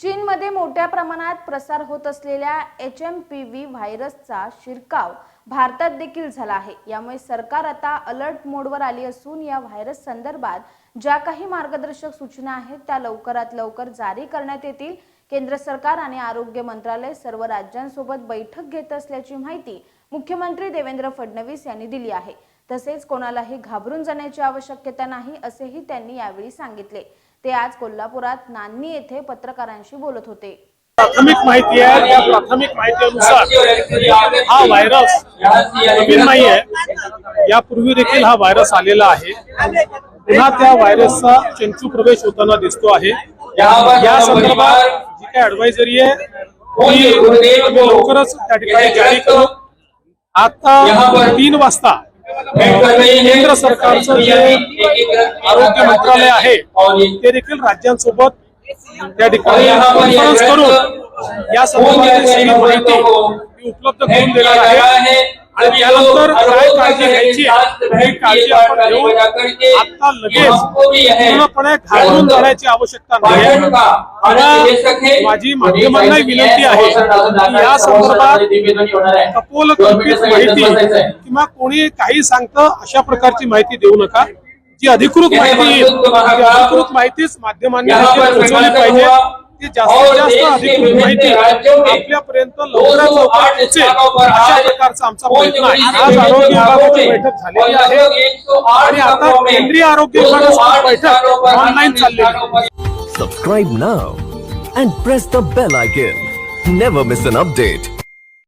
चीनमध्ये मोठ्या प्रमाणात प्रसार होत असलेल्या एच एम पी व्ही व्हायरसचा शिरकाव भारतात देखील झाला आहे. यामुळे सरकार आता अलर्ट मोडवर आली असून या व्हायरस संदर्भात ज्या काही मार्गदर्शक सूचना आहेत त्या लवकरात लवकर जारी करण्यात येतील. केंद्र सरकार आणि आरोग्य मंत्रालय सर्व राज्यांसोबत बैठक घेत असल्याची माहिती मुख्यमंत्री देवेंद्र फडणवीस यांनी दिली आहे. तसेच कोणालाही घाबरून जाण्याची आवश्यकता नाही असेही त्यांनी यावेळी सांगितले. ते आज कोल्हापुरात नान्नी येथे पत्रकारांशी बोलत होते. प्राथमिक माहिती आहे त्या प्राथमिक माहितीनुसार हा व्हायरस नवीन नाही आहे यापूर्वी देखील हा व्हायरस आलेला आहे. पुन्हा त्या व्हायरसचा चंचू प्रवेश होताना दिसतो आहे. या संदर्भात जी काही ऍडवायझरी आहे ती लवकरच त्या ठिकाणी जारी करू. आता तीन वाजता केंद्र सरकारचं जे आरोग्य मंत्रालय आहे ते देखील राज्यांसोबत त्या ठिकाणी कॉन्फरन्स करून या संदर्भातील सगळी माहिती ही. उपलब्ध करून देणार आहे. आणि त्यानंतर काय काळजी घ्यायची? ही काळजी आपण आता लगेच पूर्णपणे घाबरून जाण्याची आवश्यकता नाही. माझी माध्यमांनाही विनंती आहे या संदर्भात कपोल माहिती किंवा कोणी काही सांगतं अशा प्रकारची माहिती देऊ नका. जी अधिकृत माहिती अधिकृत माहितीच माध्यमांनी पोहोचवली पाहिजे. ती जास्तीत जास्त अधिकृत माहिती आपल्यापर्यंत लवकरात लवकर पोहोचेल अशा प्रकारचा आमचा प्रयत्न आहे आज आरोग्य विभागाची बैठक झालेली आहे आणि आता केंद्रीय आरोग्य विभागाची बैठक ऑनलाईन चाललेली आहे Subscribe now and press the bell icon. Never miss an update.